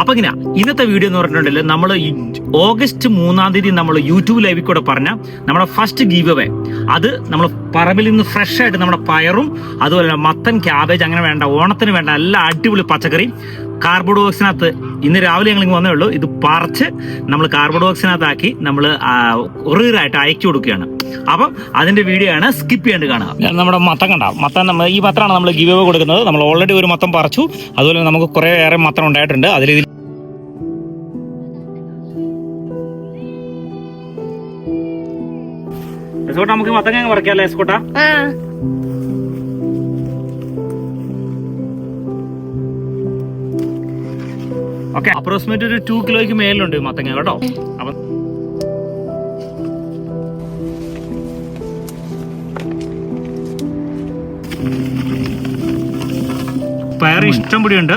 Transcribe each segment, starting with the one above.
അപ്പൊ ഇങ്ങനെ ഇന്നത്തെ വീഡിയോ എന്ന് പറഞ്ഞിട്ടുണ്ടെങ്കിൽ നമ്മൾ ഓഗസ്റ്റ് മൂന്നാം തീയതി നമ്മൾ യൂട്യൂബ് ലൈവിൽ കൂടെ പറഞ്ഞ നമ്മുടെ ഫസ്റ്റ് ഗീവ് അവേ അത് നമ്മൾ പറമ്പിൽ നിന്ന് ഫ്രഷ് ആയിട്ട് നമ്മുടെ പയറും അതുപോലെ മത്തൻ ക്യാബേജ് അങ്ങനെ വേണ്ട ഓണത്തിന് വേണ്ട എല്ലാ അടിപൊളി പച്ചക്കറിയും കാർബോർഡ് ബോക്സിനകത്ത് ഇന്ന് രാവിലെ ഞങ്ങൾ ഇങ്ങ് വന്നേ ഉള്ളൂ. ഇത് പറിച്ച് നമ്മൾ കാർബൺ ബോക്സിനകത്താക്കി നമ്മൾ ഒറിയറായിട്ട് അയച്ചു കൊടുക്കുകയാണ്. അപ്പം അതിന്റെ വീഡിയോ ആണ് സ്കിപ്പ് ചെയ്യാണ്ട് കാണുക. നമ്മുടെ മത്തം കണ്ട. മത്തം നമ്മൾ ഈ മത്തമാണ് നമ്മൾ ഗിവ് അവേ കൊടുക്കുന്നത്. നമ്മൾ ഓൾറെഡി ഒരു മത്തം പറിച്ചു. അതുപോലെ നമുക്ക് കുറെ ഏറെ മത്തം ഉണ്ടായിട്ടുണ്ട്. അതിൽ ഇതിൽ എസ്കോട്ട നമുക്ക് മത്തങ്ങ പറിക്കാല്ലേ എസ്കോട്ട? ഓക്കെ അപ്രോക്സിമേറ്റ് ഒരു ടു കിലോയ്ക്ക് മേലുണ്ട് മത്തങ്ങ കേട്ടോ? അപ്പം പയർ ഇഷ്ടം പിടിയുണ്ട്.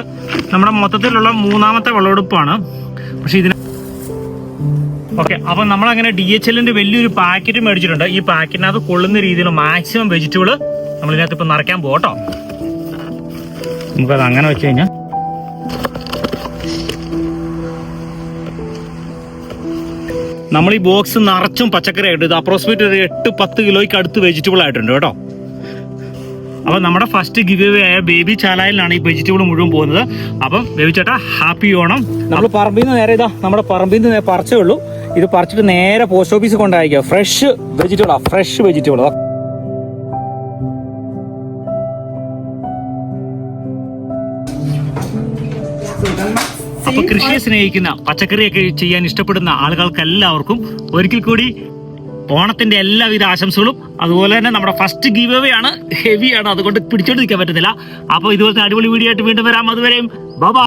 നമ്മുടെ മൊത്തത്തിലുള്ള മൂന്നാമത്തെ വിളവെടുപ്പാണ് പക്ഷെ ഇതിന് ഓക്കെ അപ്പൊ നമ്മൾ അങ്ങനെ ഡി എച്ച് എല്ലിന്റെ വലിയൊരു പാക്കറ്റ് മേടിച്ചിട്ടുണ്ട്. ഈ പാക്കറ്റിനകത്ത് കൊള്ളുന്ന രീതിയിൽ മാക്സിമം വെജിറ്റബിൾ നമ്മൾ ഇതിനകത്ത് ഇപ്പൊ നിറയ്ക്കാൻ പോകട്ടോ നമുക്കത് അങ്ങനെ വെച്ച് കഴിഞ്ഞാൽ നമ്മൾ ഈ ബോക്സ് നിറച്ചും പച്ചക്കറി ആയിട്ട് ഇത് അപ്രോക്സിമേറ്റ് ഒരു എട്ട് പത്ത് കിലോയ്ക്ക് അടുത്ത് വെജിറ്റബിൾ ആയിട്ടുണ്ട് കേട്ടോ. അപ്പൊ നമ്മുടെ ഫസ്റ്റ് ഗിവ് അവേ ആയ ബേബി ചാലായിലാണ് ഈ വെജിറ്റബിൾ മുഴുവൻ പോകുന്നത്. അപ്പം ബേബി ചേട്ടാ ഹാപ്പി ഓണം. നമ്മൾ പറമ്പിൽ നിന്ന് നേരെ ഇതാ നമ്മുടെ പറമ്പിൽ നിന്ന് പറിച്ചേ ഉള്ളൂ. ഇത് പറിച്ചിട്ട് നേരെ പോസ്റ്റ് ഓഫീസിൽ കൊണ്ടയക്കുക ഫ്രഷ് വെജിറ്റബിളാ ഫ്രഷ് വെജിറ്റബിൾ അപ്പൊ കൃഷിയെ സ്നേഹിക്കുന്ന പച്ചക്കറിയൊക്കെ ചെയ്യാൻ ഇഷ്ടപ്പെടുന്ന ആളുകൾക്ക് എല്ലാവർക്കും ഒരിക്കൽ കൂടി ഓണത്തിന്റെ എല്ലാവിധ ആശംസകളും. അതുപോലെ തന്നെ നമ്മുടെ ഫസ്റ്റ് ഗീവ് അവേ ആണ്. ഹെവിയാണ് അതുകൊണ്ട് പിടിച്ചോണ്ടിരിക്കാൻ പറ്റുന്നില്ല അപ്പൊ ഇതുപോലത്തെ അടിപൊളി വീഡിയോ ആയിട്ട് വീണ്ടും വരാം. അതുവരെയും ബബാ